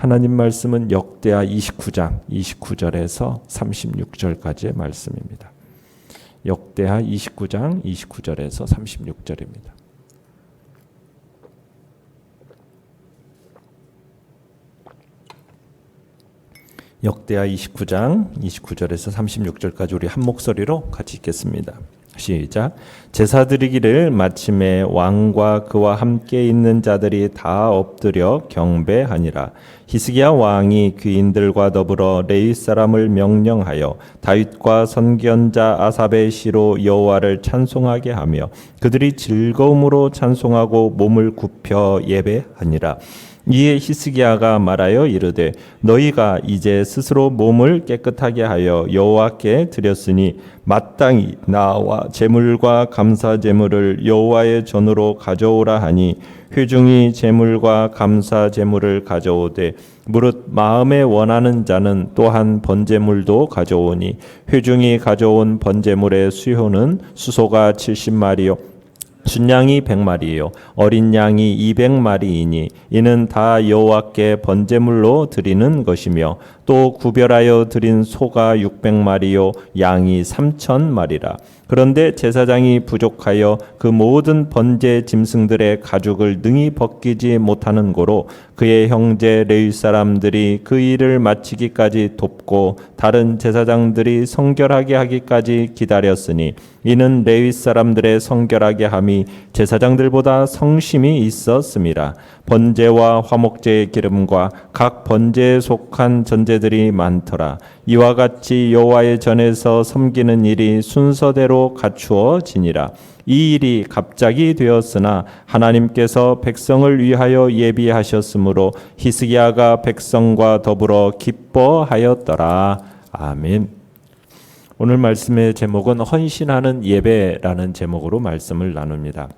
하나님 말씀은 역대하 29장 29절에서 36절까지의 말씀입니다. 역대하 29장 29절에서 36절입니다. 역대하 29장 29절에서 36절까지 우리 한 목소리로 같이 읽겠습니다. 시작. 제사 드리기를 마침에 왕과 그와 함께 있는 자들이 다 엎드려 경배하니라. 히스기야 왕이 귀인들과 더불어 레위 사람을 명령하여 다윗과 선견자 아삽의 시로 여호와를 찬송하게 하며 그들이 즐거움으로 찬송하고 몸을 굽혀 예배하니라. 이에 히스기야가 말하여 이르되 너희가 이제 스스로 몸을 깨끗하게 하여 여호와께 드렸으니 마땅히 나와 제물과 감사 제물을 여호와의 전으로 가져오라 하니 회중이 제물과 감사 제물을 가져오되 무릇 마음에 원하는 자는 또한 번제물도 가져오니 회중이 가져온 번제물의 수효는 수소가 70마리요 순양이 100마리요 어린 양이 200마리이니 이는 다 여호와께 번제물로 드리는 것이며 또 구별하여 드린 소가 600마리요 양이 3000마리라. 그런데 제사장이 부족하여 그 모든 번제 짐승들의 가죽을 능히 벗기지 못하는 고로 그의 형제 레위 사람들이 그 일을 마치기까지 돕고 다른 제사장들이 성결하게 하기까지 기다렸으니 이는 레위 사람들의 성결하게 함이 제사장들보다 성심이 있었습니다. 번제와 화목제의 기름과 각 번제에 속한 전제들이 많더라. 이와 같이 여호와의 전에서 섬기는 일이 순서대로 갖추어지니라. 이 일이 갑자기 되었으나 하나님께서 백성을 위하여 예비하셨으므로 히스기야가 백성과 더불어 기뻐하였더라. 아멘. 오늘 말씀의 제목은 헌신하는 예배라는 제목으로 말씀을 나눕니다.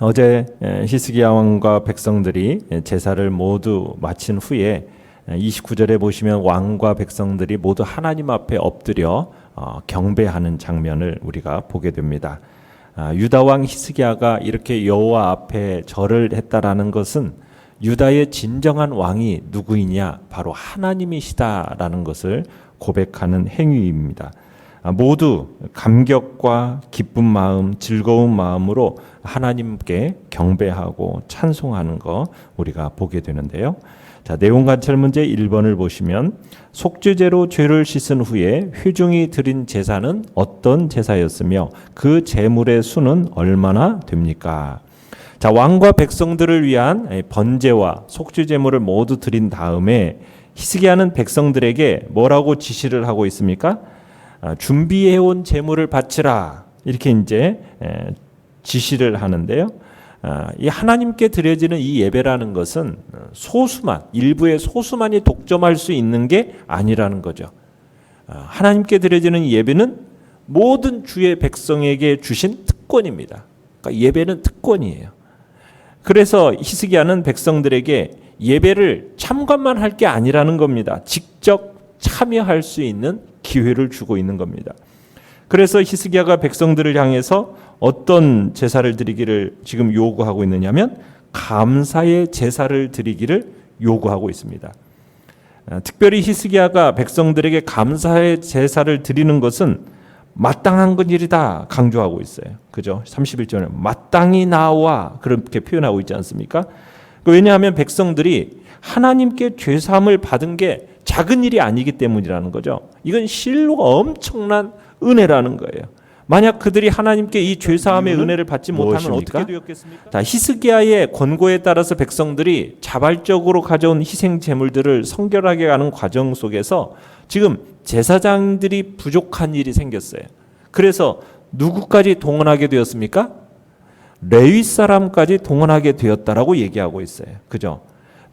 어제 히스기야 왕과 백성들이 제사를 모두 마친 후에 29절에 보시면 왕과 백성들이 모두 하나님 앞에 엎드려 어, 경배하는 장면을 우리가 보게 됩니다. 아, 유다 왕 히스기야가 이렇게 여호와 앞에 절을 했다라는 것은 유다의 진정한 왕이 누구이냐 바로 하나님이시다라는 것을 고백하는 행위입니다. 아, 모두 감격과 기쁜 마음, 즐거운 마음으로 하나님께 경배하고 찬송하는 거 우리가 보게 되는데요. 자, 내용 관찰 문제 1번을 보시면 속죄제로 죄를 씻은 후에 회중이 드린 제사는 어떤 제사였으며 그 제물의 수는 얼마나 됩니까? 자, 왕과 백성들을 위한 번제와 속죄 제물을 모두 드린 다음에 히스기야는 백성들에게 뭐라고 지시를 하고 있습니까? 아, 준비해 온 제물을 바치라. 이렇게 이제 지시를 하는데요. 아, 이 하나님께 드려지는 이 예배라는 것은 소수만 일부의 소수만이 독점할 수 있는 게 아니라는 거죠. 아, 하나님께 드려지는 예배는 모든 주의 백성에게 주신 특권입니다. 그러니까 예배는 특권이에요. 그래서 히스기야는 백성들에게 예배를 참관만 할 게 아니라는 겁니다. 직접 참여할 수 있는 기회를 주고 있는 겁니다. 그래서 히스기야가 백성들을 향해서 어떤 제사를 드리기를 지금 요구하고 있느냐면 감사의 제사를 드리기를 요구하고 있습니다. 아, 특별히 히스기야가 백성들에게 감사의 제사를 드리는 것은 마땅한 것 일이다 강조하고 있어요. 그죠? 31절에 마땅히 나와 그렇게 표현하고 있지 않습니까? 왜냐하면 백성들이 하나님께 죄 사함을 받은 게 작은 일이 아니기 때문이라는 거죠. 이건 실로 엄청난 은혜라는 거예요. 만약 그들이 하나님께 이 죄사함의 은혜를 받지 못하면 무엇입니까? 어떻게 되었겠습니까? 다 히스기야의 권고에 따라서 백성들이 자발적으로 가져온 희생 제물들을 성결하게 하는 과정 속에서 지금 제사장들이 부족한 일이 생겼어요. 그래서 누구까지 동원하게 되었습니까? 레위 사람까지 동원하게 되었다라고 얘기하고 있어요. 그죠?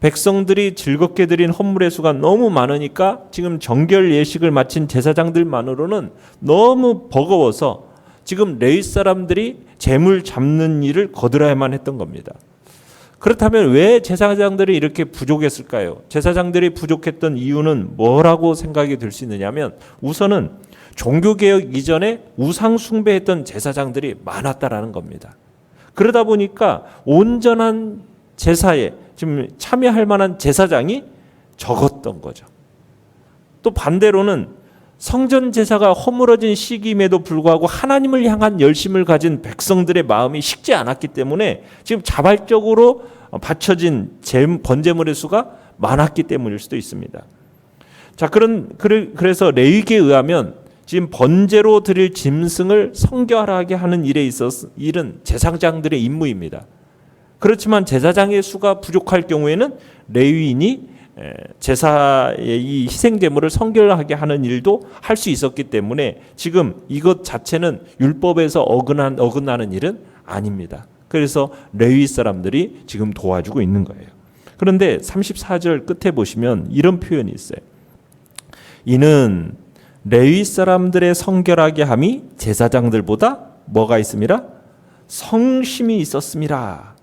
백성들이 즐겁게 드린 헌물의 수가 너무 많으니까 지금 정결 예식을 마친 제사장들만으로는 너무 버거워서 지금 레위 사람들이 재물 잡는 일을 거들어야만 했던 겁니다. 그렇다면 왜 제사장들이 이렇게 부족했을까요? 제사장들이 부족했던 이유는 뭐라고 생각이 들 수 있느냐면 우선은 종교개혁 이전에 우상숭배했던 제사장들이 많았다라는 겁니다. 그러다 보니까 온전한 제사에 지금 참여할 만한 제사장이 적었던 거죠. 또 반대로는 성전 제사가 허물어진 시기임에도 불구하고 하나님을 향한 열심을 가진 백성들의 마음이 식지 않았기 때문에 지금 자발적으로 바쳐진 제- 번제물의 수가 많았기 때문일 수도 있습니다. 자, 그런 그래- 그래서 레위기에 의하면 지금 번제로 드릴 짐승을 성결하게 하는 일에 있어서 일은 제사장들의 임무입니다. 그렇지만 제사장의 수가 부족할 경우에는 레위인이 에, 제사의 이 희생 제물을 성결하게 하는 일도 할 수 있었기 때문에 지금 이것 자체는 율법에서 어긋난 어긋나는 일은 아닙니다. 그래서 레위 사람들이 지금 도와주고 있는 거예요. 그런데 34절 끝에 보시면 이런 표현이 있어요. 이는 레위 사람들의 성결하게 함이 제사장들보다 뭐가 있습니다? 성심이 있었습니다.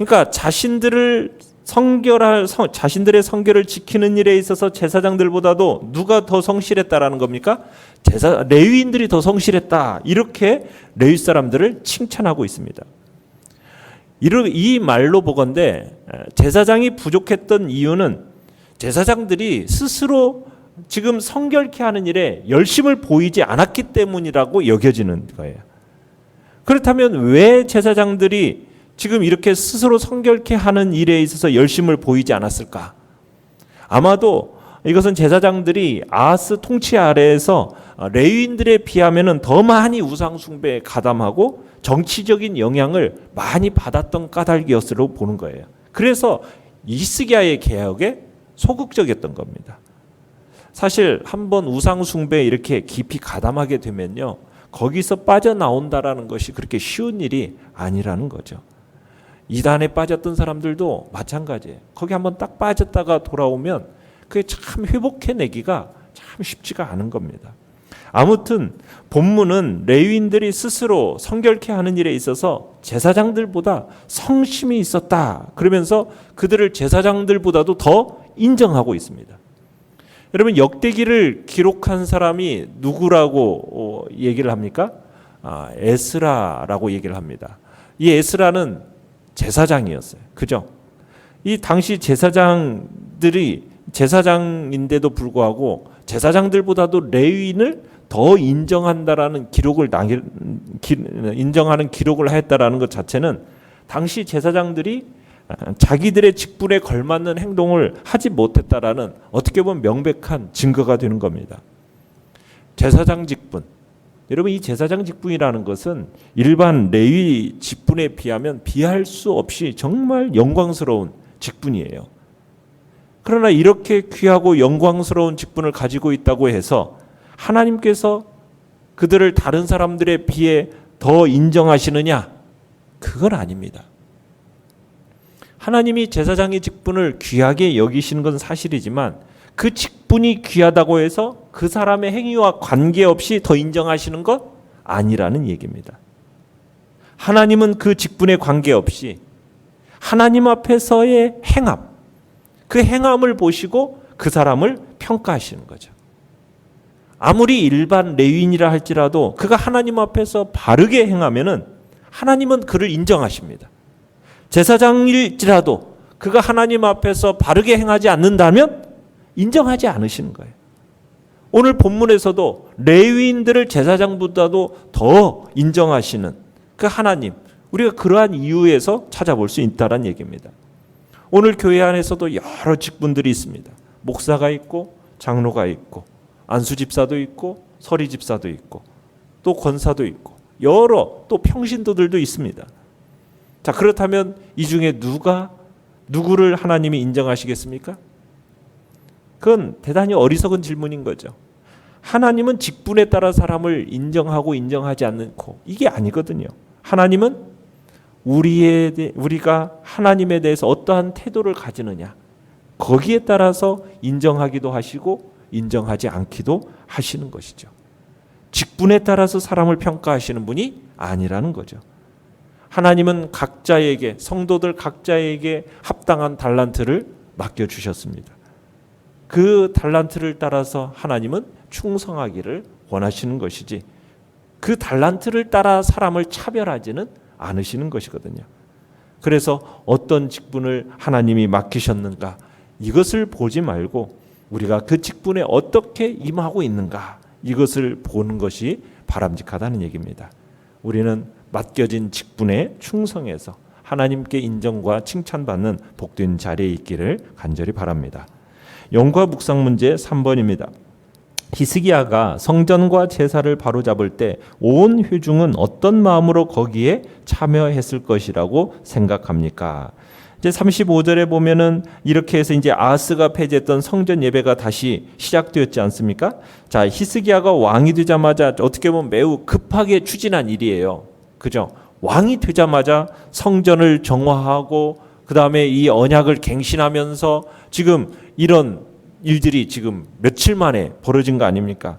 그러니까 자신들을 성결할 성, 자신들의 성결을 지키는 일에 있어서 제사장들보다도 누가 더 성실했다라는 겁니까? 제사 레위인들이 더 성실했다. 이렇게 레위 사람들을 칭찬하고 있습니다. 이르- 이 말로 보건대 제사장이 부족했던 이유는 제사장들이 스스로 지금 성결케 하는 일에 열심을 보이지 않았기 때문이라고 여겨지는 거예요. 그렇다면 왜 제사장들이 지금 이렇게 스스로 성결케 하는 일에 있어서 열심을 보이지 않았을까? 아마도 이것은 제사장들이 아하스 통치 아래에서 레위인들에 비하면은 더 많이 우상 숭배에 가담하고 정치적인 영향을 많이 받았던 까닭이었으로 보는 거예요. 그래서 이스기야의 개혁에 소극적이었던 겁니다. 사실 한번 우상 숭배에 이렇게 깊이 가담하게 되면요. 거기서 빠져나온다라는 것이 그렇게 쉬운 일이 아니라는 거죠. 이단에 빠졌던 사람들도 마찬가지예요. 거기 한번 딱 빠졌다가 돌아오면 그게 참 회복해내기가 참 쉽지가 않은 겁니다. 아무튼 본문은 레위인들이 스스로 성결케 하는 일에 있어서 제사장들보다 성심이 있었다. 그러면서 그들을 제사장들보다도 더 인정하고 있습니다. 여러분 역대기를 기록한 사람이 누구라고 어, 얘기를 합니까? 아, 에스라라고 얘기를 합니다. 이 에스라는 제사장이었어요. 그죠? 이 당시 제사장들이 제사장인데도 불구하고 제사장들보다도 레위인을 더 인정한다라는 기록을 인정하는 기록을 했다라는 것 자체는 당시 제사장들이 자기들의 직분에 걸맞는 행동을 하지 못했다라는 어떻게 보면 명백한 증거가 되는 겁니다. 제사장 직분. 여러분 이 제사장 직분이라는 것은 일반 레위 직분에 비하면 비할 수 없이 정말 영광스러운 직분이에요. 그러나 이렇게 귀하고 영광스러운 직분을 가지고 있다고 해서 하나님께서 그들을 다른 사람들에 비해 더 인정하시느냐? 그건 아닙니다. 하나님이 제사장의 직분을 귀하게 여기시는 건 사실이지만 그 직분이 귀하다고 해서 그 사람의 행위와 관계없이 더 인정하시는 것 아니라는 얘기입니다. 하나님은 그 직분에 관계없이 하나님 앞에서의 행함, 그 행함을 보시고 그 사람을 평가하시는 거죠. 아무리 일반 레위인이라 할지라도 그가 하나님 앞에서 바르게 행하면은 하나님은 그를 인정하십니다. 제사장일지라도 그가 하나님 앞에서 바르게 행하지 않는다면 인정하지 않으시는 거예요. 오늘 본문에서도 레위인들을 제사장보다도 더 인정하시는 그 하나님, 우리가 그러한 이유에서 찾아볼 수 있다는 얘기입니다. 오늘 교회 안에서도 여러 직분들이 있습니다. 목사가 있고 장로가 있고 안수 집사도 있고 서리 집사도 있고 또 권사도 있고 여러 또 평신도들도 있습니다. 자, 그렇다면 이 중에 누가 누구를 하나님이 인정하시겠습니까? 그건 대단히 어리석은 질문인 거죠. 하나님은 직분에 따라 사람을 인정하고 인정하지 않고 이게 아니거든요. 하나님은 우리에 대, 우리가 하나님에 대해서 어떠한 태도를 가지느냐 거기에 따라서 인정하기도 하시고 인정하지 않기도 하시는 것이죠. 직분에 따라서 사람을 평가하시는 분이 아니라는 거죠. 하나님은 각자에게 성도들 각자에게 합당한 달란트를 맡겨 주셨습니다. 그 달란트를 따라서 하나님은 충성하기를 원하시는 것이지 그 달란트를 따라 사람을 차별하지는 않으시는 것이거든요. 그래서 어떤 직분을 하나님이 맡기셨는가 이것을 보지 말고 우리가 그 직분에 어떻게 임하고 있는가 이것을 보는 것이 바람직하다는 얘기입니다. 우리는 맡겨진 직분에 충성해서 하나님께 인정과 칭찬받는 복된 자리에 있기를 간절히 바랍니다. 영과 묵상 문제 3번입니다. 히스기야가 성전과 제사를 바로잡을 때 온 회중은 어떤 마음으로 거기에 참여했을 것이라고 생각합니까? 이제 35절에 보면은 이렇게 해서 이제 아스가 폐지했던 성전 예배가 다시 시작되었지 않습니까? 자, 히스기야가 왕이 되자마자 어떻게 보면 매우 급하게 추진한 일이에요. 그죠? 왕이 되자마자 성전을 정화하고 그 다음에 이 언약을 갱신하면서 지금 이런 일들이 지금 며칠 만에 벌어진 거 아닙니까?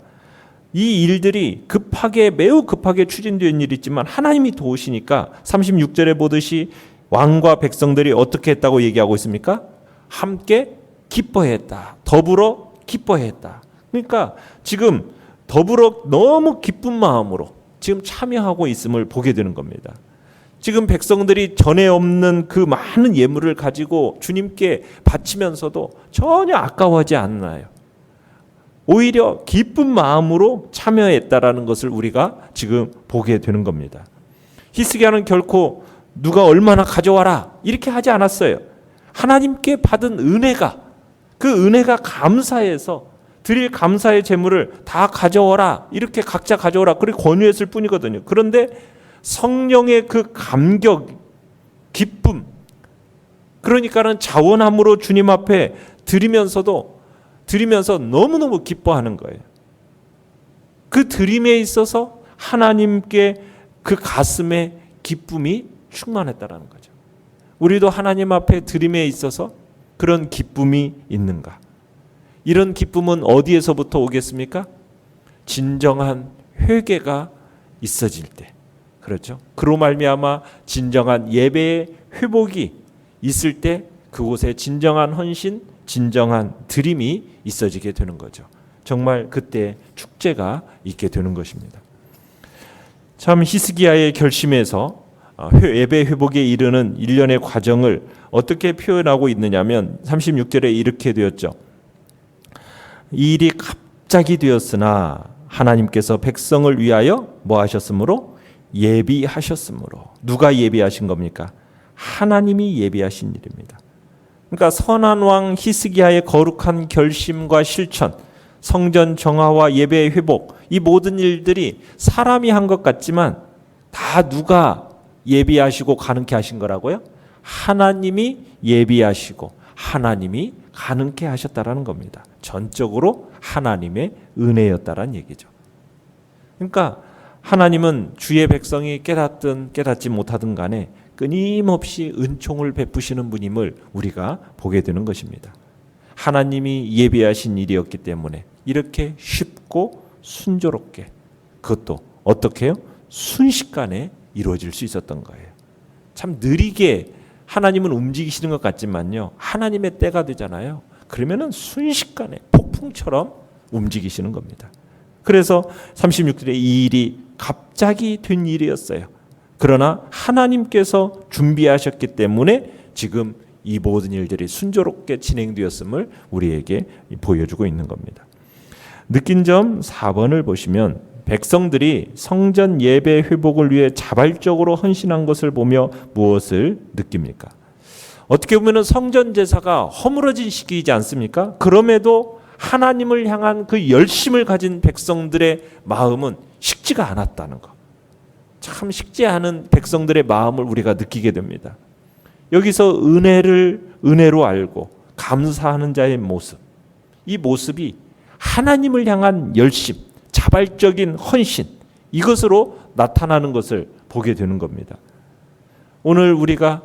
이 일들이 급하게 매우 급하게 추진된 일이지만 하나님이 도우시니까 36절에 보듯이 왕과 백성들이 어떻게 했다고 얘기하고 있습니까? 함께 기뻐했다. 더불어 기뻐했다. 그러니까 지금 더불어 너무 기쁜 마음으로 지금 참여하고 있음을 보게 되는 겁니다. 지금 백성들이 전에 없는 그 많은 예물을 가지고 주님께 바치면서도 전혀 아까워하지 않나요? 오히려 기쁜 마음으로 참여했다라는 것을 우리가 지금 보게 되는 겁니다. 히스기야는 결코 누가 얼마나 가져와라 이렇게 하지 않았어요. 하나님께 받은 은혜가 그 은혜가 감사해서 드릴 감사의 제물을 다 가져오라 이렇게 각자 가져오라 그렇게 권유했을 뿐이거든요. 그런데 성령의 그 감격, 기쁨 그러니까는 자원함으로 주님 앞에 드리면서도 드리면서 너무너무 기뻐하는 거예요. 그 드림에 있어서 하나님께 그 가슴에 기쁨이 충만했다라는 거죠. 우리도 하나님 앞에 드림에 있어서 그런 기쁨이 있는가? 이런 기쁨은 어디에서부터 오겠습니까? 진정한 회개가 있어질 때. 그렇죠? 그로 말미암아 진정한 예배의 회복이 있을 때 그곳에 진정한 헌신, 진정한 드림이 있어지게 되는 거죠. 정말 그때 축제가 있게 되는 것입니다. 참 히스기야의 결심에서 어, 예배 회복에 이르는 일련의 과정을 어떻게 표현하고 있느냐면 36절에 이렇게 되었죠. 이 일이 갑자기 되었으나 하나님께서 백성을 위하여 뭐 하셨으므로 예비하셨으므로 누가 예비하신 겁니까? 하나님이 예비하신 일입니다. 그러니까 선한 왕 히스기야의 거룩한 결심과 실천, 성전 정화와 예배 회복 이 모든 일들이 사람이 한 것 같지만 다 누가 예비하시고 가능케 하신 거라고요? 하나님이 예비하시고 하나님이 가능케 하셨다라는 겁니다. 전적으로 하나님의 은혜였다라는 얘기죠. 그러니까 하나님은 주의 백성이 깨닫든 깨닫지 못하든 간에 끊임없이 은총을 베푸시는 분임을 우리가 보게 되는 것입니다. 하나님이 예비하신 일이었기 때문에 이렇게 쉽고 순조롭게 그것도 어떻게 요 순식간에 이루어질 수 있었던 거예요. 참 느리게 하나님은 움직이시는 것 같지만요. 하나님의 때가 되잖아요. 그러면은 순식간에 폭풍처럼 움직이시는 겁니다. 그래서 36절에 이 일이 갑자기 된 일이었어요. 그러나 하나님께서 준비하셨기 때문에 지금 이 모든 일들이 순조롭게 진행되었음을 우리에게 보여주고 있는 겁니다. 느낀 점 4번을 보시면 백성들이 성전 예배 회복을 위해 자발적으로 헌신한 것을 보며 무엇을 느낍니까? 어떻게 보면 성전 제사가 허물어진 시기이지 않습니까? 그럼에도 하나님을 향한 그 열심을 가진 백성들의 마음은 식지가 않았다는 것. 참 식지 않은 백성들의 마음을 우리가 느끼게 됩니다. 여기서 은혜를 은혜로 알고 감사하는 자의 모습. 이 모습이 하나님을 향한 열심, 자발적인 헌신 이것으로 나타나는 것을 보게 되는 겁니다. 오늘 우리가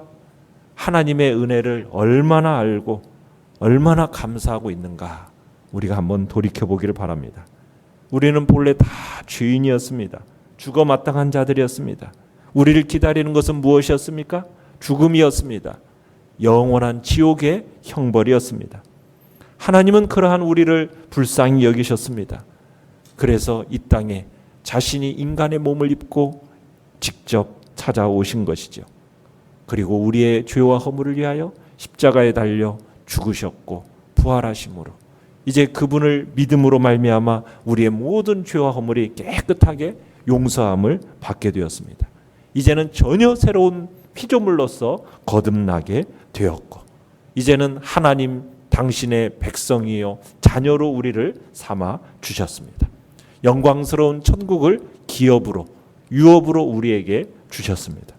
하나님의 은혜를 얼마나 알고 얼마나 감사하고 있는가 우리가 한번 돌이켜 보기를 바랍니다. 우리는 본래 다 죄인이었습니다. 죽어 마땅한 자들이었습니다. 우리를 기다리는 것은 무엇이었습니까? 죽음이었습니다. 영원한 지옥의 형벌이었습니다. 하나님은 그러한 우리를 불쌍히 여기셨습니다. 그래서 이 땅에 자신이 인간의 몸을 입고 직접 찾아오신 것이죠. 그리고 우리의 죄와 허물을 위하여 십자가에 달려 죽으셨고 부활하심으로 이제 그분을 믿음으로 말미암아 우리의 모든 죄와 허물이 깨끗하게 용서함을 받게 되었습니다. 이제는 전혀 새로운 피조물로서 거듭나게 되었고 이제는 하나님 당신의 백성이요 자녀로 우리를 삼아 주셨습니다. 영광스러운 천국을 기업으로 유업으로 우리에게 주셨습니다.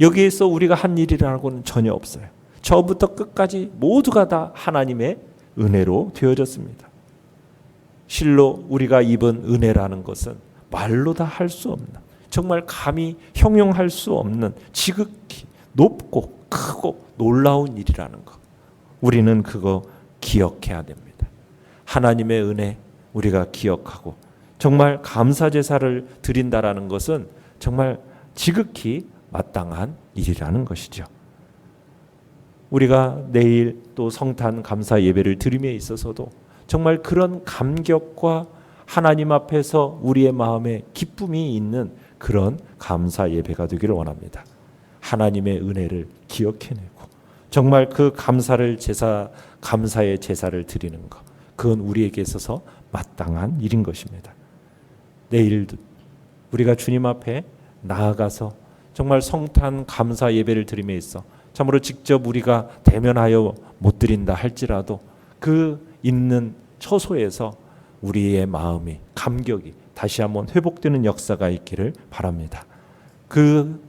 여기에서 우리가 한 일이라고는 전혀 없어요. 처음부터 끝까지 모두가 다 하나님의 은혜로 되어졌습니다. 실로 우리가 입은 은혜라는 것은 말로 다 할 수 없는 정말 감히 형용할 수 없는 지극히 높고 크고 놀라운 일이라는 것. 우리는 그거 기억해야 됩니다. 하나님의 은혜 우리가 기억하고 정말 감사 제사를 드린다라는 것은 정말 지극히 마땅한 일이라는 것이죠. 우리가 내일 또 성탄 감사 예배를 드림에 있어서도 정말 그런 감격과 하나님 앞에서 우리의 마음에 기쁨이 있는 그런 감사 예배가 되기를 원합니다. 하나님의 은혜를 기억해내고 정말 그 감사를 제사 감사의 제사를 드리는 것 그건 우리에게 있어서 마땅한 일인 것입니다. 내일도 우리가 주님 앞에 나아가서 정말 성탄 감사 예배를 드림에 있어 참으로 직접 우리가 대면하여 못 드린다 할지라도 그 있는 처소에서 우리의 마음이 감격이 다시 한번 회복되는 역사가 있기를 바랍니다. 그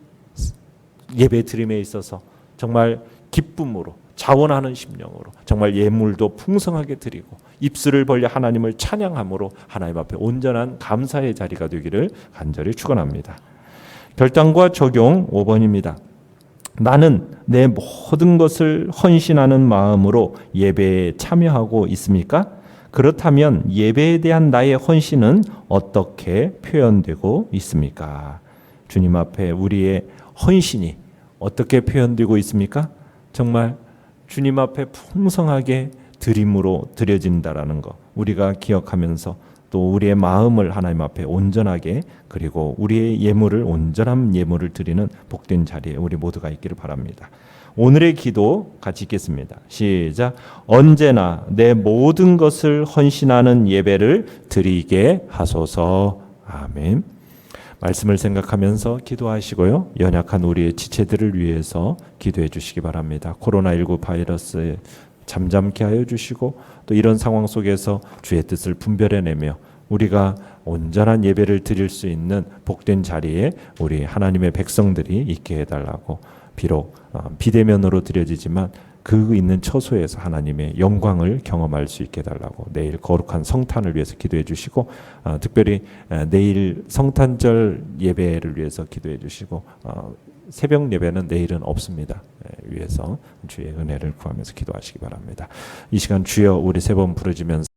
예배 드림에 있어서 정말 기쁨으로 자원하는 심령으로 정말 예물도 풍성하게 드리고 입술을 벌려 하나님을 찬양함으로 하나님 앞에 온전한 감사의 자리가 되기를 간절히 축원합니다. 결단과 적용 5번입니다. 나는 내 모든 것을 헌신하는 마음으로 예배에 참여하고 있습니까? 그렇다면 예배에 대한 나의 헌신은 어떻게 표현되고 있습니까? 주님 앞에 우리의 헌신이 어떻게 표현되고 있습니까? 정말 주님 앞에 풍성하게 드림으로 드려진다라는 것 우리가 기억하면서 또 우리의 마음을 하나님 앞에 온전하게 그리고 우리의 예물을 온전한 예물을 드리는 복된 자리에 우리 모두가 있기를 바랍니다. 오늘의 기도 같이 읽겠습니다. 시작. 언제나 내 모든 것을 헌신하는 예배를 드리게 하소서. 아멘. 말씀을 생각하면서 기도하시고요. 연약한 우리의 지체들을 위해서 기도해 주시기 바랍니다. 코로나19 바이러스에 잠잠케 하여 주시고 또 이런 상황 속에서 주의 뜻을 분별해내며 우리가 온전한 예배를 드릴 수 있는 복된 자리에 우리 하나님의 백성들이 있게 해달라고 비록 어, 비대면으로 드려지지만 그 있는 처소에서 하나님의 영광을 경험할 수 있게 해달라고 내일 거룩한 성탄을 위해서 기도해 주시고 어, 특별히 에, 내일 성탄절 예배를 위해서 기도해 주시고 어, 새벽 예배는 내일은 없습니다. 에, 위해서 주의 은혜를 구하면서 기도하시기 바랍니다. 이 시간 주여 우리 세 번 부르지면서